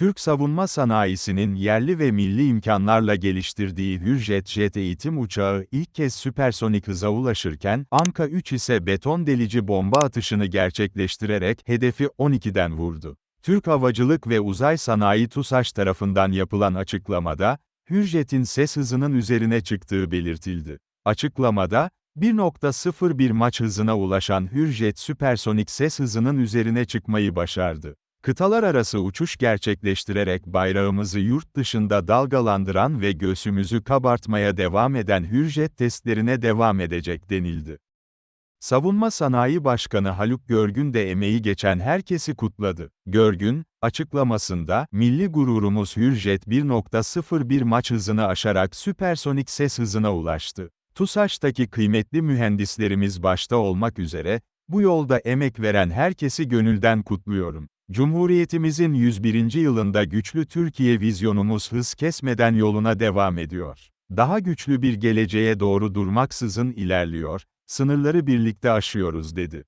Türk savunma sanayisinin yerli ve milli imkanlarla geliştirdiği Hürjet jet eğitim uçağı ilk kez süpersonik hıza ulaşırken, Anka 3 ise beton delici bomba atışını gerçekleştirerek hedefi 12'den vurdu. Türk Havacılık ve Uzay Sanayi TUSAŞ tarafından yapılan açıklamada, Hürjet'in ses hızının üzerine çıktığı belirtildi. Açıklamada, 1.01 maç hızına ulaşan Hürjet süpersonik ses hızının üzerine çıkmayı başardı. Kıtalar arası uçuş gerçekleştirerek bayrağımızı yurt dışında dalgalandıran ve göğsümüzü kabartmaya devam eden Hürjet testlerine devam edecek denildi. Savunma Sanayi Başkanı Haluk Görgün de emeği geçen herkesi kutladı. Görgün, açıklamasında, milli gururumuz Hürjet 1.01 maç hızını aşarak süpersonik ses hızına ulaştı. TUSAŞ'taki kıymetli mühendislerimiz başta olmak üzere, bu yolda emek veren herkesi gönülden kutluyorum. Cumhuriyetimizin 101. yılında güçlü Türkiye vizyonumuz hız kesmeden yoluna devam ediyor. Daha güçlü bir geleceğe doğru durmaksızın ilerliyor, sınırları birlikte aşıyoruz dedi.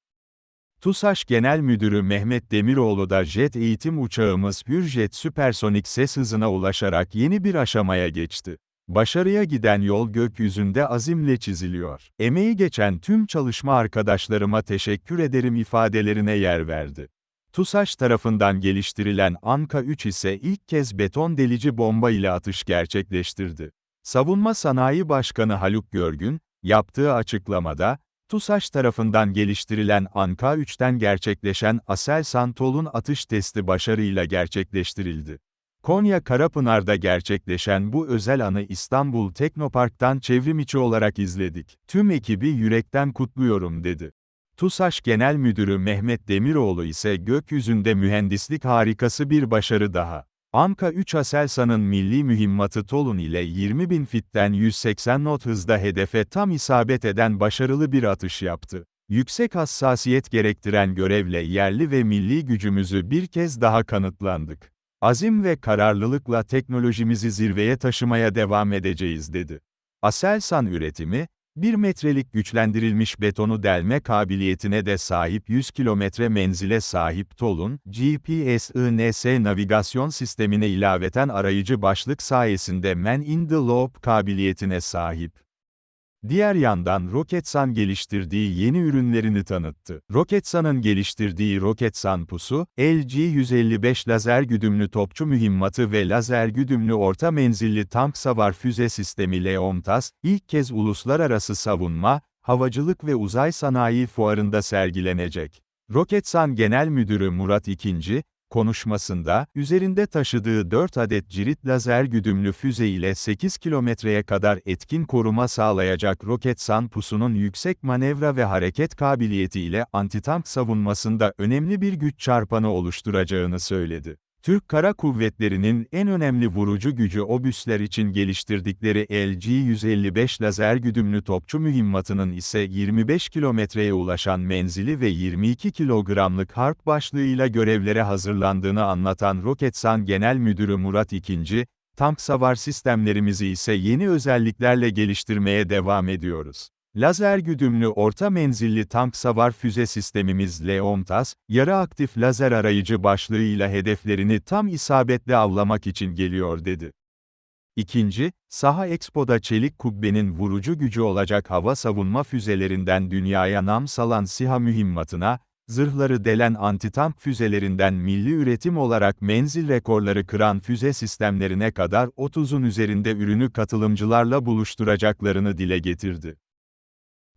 TUSAŞ Genel Müdürü Mehmet Demiroğlu da jet eğitim uçağımız Hürjet süpersonik ses hızına ulaşarak yeni bir aşamaya geçti. Başarıya giden yol gökyüzünde azimle çiziliyor. Emeği geçen tüm çalışma arkadaşlarıma teşekkür ederim ifadelerine yer verdi. TUSAŞ tarafından geliştirilen Anka 3 ise ilk kez beton delici bomba ile atış gerçekleştirdi. Savunma Sanayi Başkanı Haluk Görgün, yaptığı açıklamada, TUSAŞ tarafından geliştirilen Anka 3'ten gerçekleşen Aselsan Tol'un atış testi başarıyla gerçekleştirildi. Konya Karapınar'da gerçekleşen bu özel anı İstanbul Teknopark'tan çevrimiçi olarak izledik. Tüm ekibi yürekten kutluyorum dedi. TUSAŞ Genel Müdürü Mehmet Demiroğlu ise gökyüzünde mühendislik harikası bir başarı daha. Anka 3 Aselsan'ın milli mühimmatı Tolun ile 20 bin fitten 180 not hızda hedefe tam isabet eden başarılı bir atış yaptı. Yüksek hassasiyet gerektiren görevle yerli ve milli gücümüzü bir kez daha kanıtlandık. Azim ve kararlılıkla teknolojimizi zirveye taşımaya devam edeceğiz dedi. Aselsan üretimi, 1 metrelik güçlendirilmiş betonu delme kabiliyetine de sahip 100 kilometre menzile sahip TOL'un, GPS-INS navigasyon sistemine ilaveten arayıcı başlık sayesinde Man in the Loop kabiliyetine sahip. Diğer yandan Roketsan geliştirdiği yeni ürünlerini tanıttı. Roketsan'ın geliştirdiği Roketsan pusu, LG-155 lazer güdümlü topçu mühimmatı ve lazer güdümlü orta menzilli tank savar füze sistemi LEOMTAS, ilk kez uluslararası savunma, havacılık ve uzay sanayi fuarında sergilenecek. Roketsan Genel Müdürü Murat İkinci, konuşmasında, üzerinde taşıdığı 4 adet cirit lazer güdümlü füze ile 8 kilometreye kadar etkin koruma sağlayacak Roketsan pusunun yüksek manevra ve hareket kabiliyeti ile antitank savunmasında önemli bir güç çarpanı oluşturacağını söyledi. Türk Kara Kuvvetleri'nin en önemli vurucu gücü obüsler için geliştirdikleri LG-155 lazer güdümlü topçu mühimmatının ise 25 kilometreye ulaşan menzili ve 22 kilogramlık harp başlığıyla görevlere hazırlandığını anlatan Roketsan Genel Müdürü Murat İkinci, tank savar sistemlerimizi ise yeni özelliklerle geliştirmeye devam ediyoruz. Lazer güdümlü orta menzilli tank savar füze sistemimiz Leontas, yarı aktif lazer arayıcı başlığıyla hedeflerini tam isabetle avlamak için geliyor dedi. İkinci, Saha Expo'da çelik kubbenin vurucu gücü olacak hava savunma füzelerinden dünyaya nam salan SİHA mühimmatına, zırhları delen antitank füzelerinden milli üretim olarak menzil rekorları kıran füze sistemlerine kadar 30'un üzerinde ürünü katılımcılarla buluşturacaklarını dile getirdi.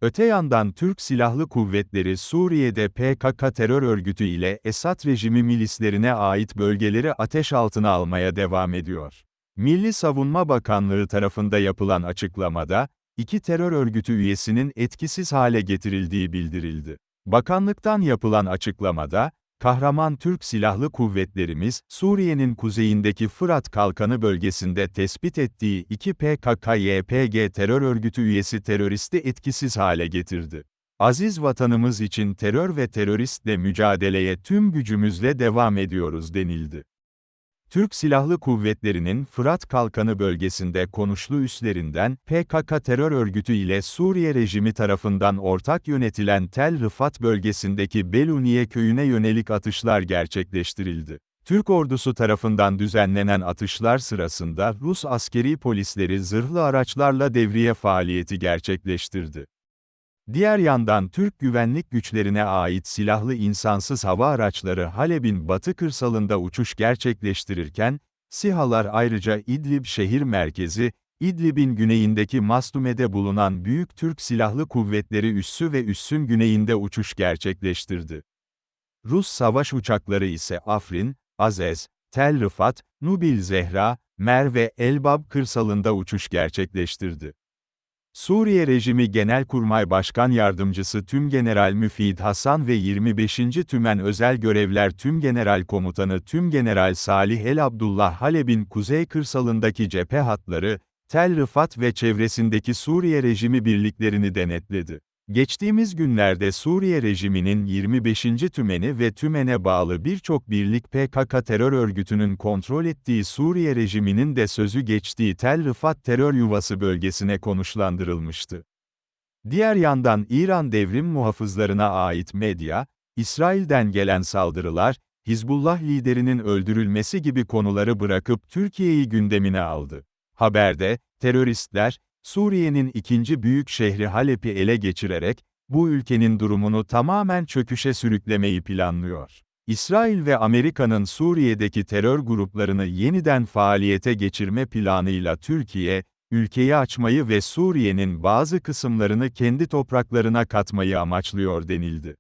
Öte yandan Türk Silahlı Kuvvetleri Suriye'de PKK terör örgütü ile Esad rejimi milislerine ait bölgeleri ateş altına almaya devam ediyor. Milli Savunma Bakanlığı tarafında yapılan açıklamada, iki terör örgütü üyesinin etkisiz hale getirildiği bildirildi. Bakanlıktan yapılan açıklamada, Kahraman Türk Silahlı Kuvvetlerimiz, Suriye'nin kuzeyindeki Fırat Kalkanı bölgesinde tespit ettiği iki PKK-YPG terör örgütü üyesi teröristi etkisiz hale getirdi. Aziz vatanımız için terör ve teröristle mücadeleye tüm gücümüzle devam ediyoruz denildi. Türk Silahlı Kuvvetleri'nin Fırat Kalkanı bölgesinde konuşlu üslerinden, PKK terör örgütü ile Suriye rejimi tarafından ortak yönetilen Tel Rıfat bölgesindeki Beluniye köyüne yönelik atışlar gerçekleştirildi. Türk ordusu tarafından düzenlenen atışlar sırasında Rus askeri polisleri zırhlı araçlarla devriye faaliyeti gerçekleştirdi. Diğer yandan Türk güvenlik güçlerine ait silahlı insansız hava araçları Halep'in batı kırsalında uçuş gerçekleştirirken, SİHA'lar ayrıca İdlib şehir merkezi, İdlib'in güneyindeki Mastume'de bulunan Büyük Türk Silahlı Kuvvetleri üssü ve üssün güneyinde uçuş gerçekleştirdi. Rus savaş uçakları ise Afrin, Azez, Tel Rifat, Nubil Zehra, Mer ve Elbab kırsalında uçuş gerçekleştirdi. Suriye Rejimi Genelkurmay Başkan Yardımcısı Tümgeneral Müfid Hasan ve 25. Tümen Özel Görevler Tümgeneral Komutanı Tümgeneral Salih El Abdullah Halep'in kuzey kırsalındaki cephe hatları, Tel Rifat ve çevresindeki Suriye rejimi birliklerini denetledi. Geçtiğimiz günlerde Suriye rejiminin 25. tümeni ve tümene bağlı birçok birlik PKK terör örgütünün kontrol ettiği Suriye rejiminin de sözü geçtiği Tel Rifat terör yuvası bölgesine konuşlandırılmıştı. Diğer yandan İran devrim muhafızlarına ait medya, İsrail'den gelen saldırılar, Hizbullah liderinin öldürülmesi gibi konuları bırakıp Türkiye'yi gündemine aldı. Haberde, teröristler, Suriye'nin ikinci büyük şehri Halep'i ele geçirerek, bu ülkenin durumunu tamamen çöküşe sürüklemeyi planlıyor. İsrail ve Amerika'nın Suriye'deki terör gruplarını yeniden faaliyete geçirme planıyla Türkiye, ülkeyi açmayı ve Suriye'nin bazı kısımlarını kendi topraklarına katmayı amaçlıyor denildi.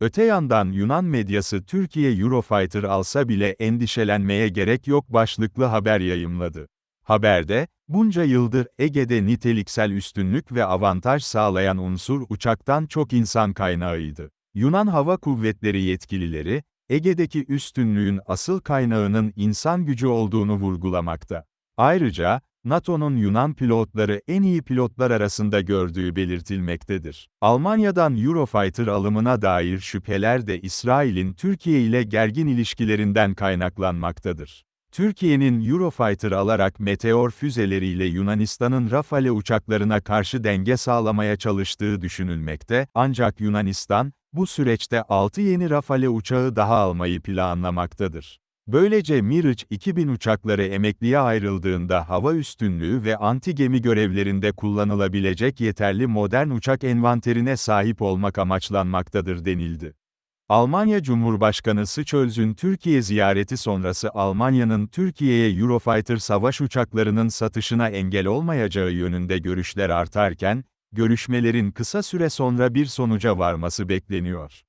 Öte yandan Yunan medyası Türkiye Eurofighter alsa bile endişelenmeye gerek yok başlıklı haber yayımladı. Haberde, bunca yıldır Ege'de niteliksel üstünlük ve avantaj sağlayan unsur uçaktan çok insan kaynağıydı. Yunan Hava Kuvvetleri yetkilileri, Ege'deki üstünlüğün asıl kaynağının insan gücü olduğunu vurgulamakta. Ayrıca, NATO'nun Yunan pilotları en iyi pilotlar arasında gördüğü belirtilmektedir. Almanya'dan Eurofighter alımına dair şüpheler de İsrail'in Türkiye ile gergin ilişkilerinden kaynaklanmaktadır. Türkiye'nin Eurofighter alarak Meteor füzeleriyle Yunanistan'ın Rafale uçaklarına karşı denge sağlamaya çalıştığı düşünülmekte, ancak Yunanistan, bu süreçte 6 yeni Rafale uçağı daha almayı planlamaktadır. Böylece Mirage 2000 uçakları emekliye ayrıldığında hava üstünlüğü ve anti-gemi görevlerinde kullanılabilecek yeterli modern uçak envanterine sahip olmak amaçlanmaktadır denildi. Almanya Cumhurbaşkanı Scholz'ün Türkiye ziyareti sonrası Almanya'nın Türkiye'ye Eurofighter savaş uçaklarının satışına engel olmayacağı yönünde görüşler artarken, görüşmelerin kısa süre sonra bir sonuca varması bekleniyor.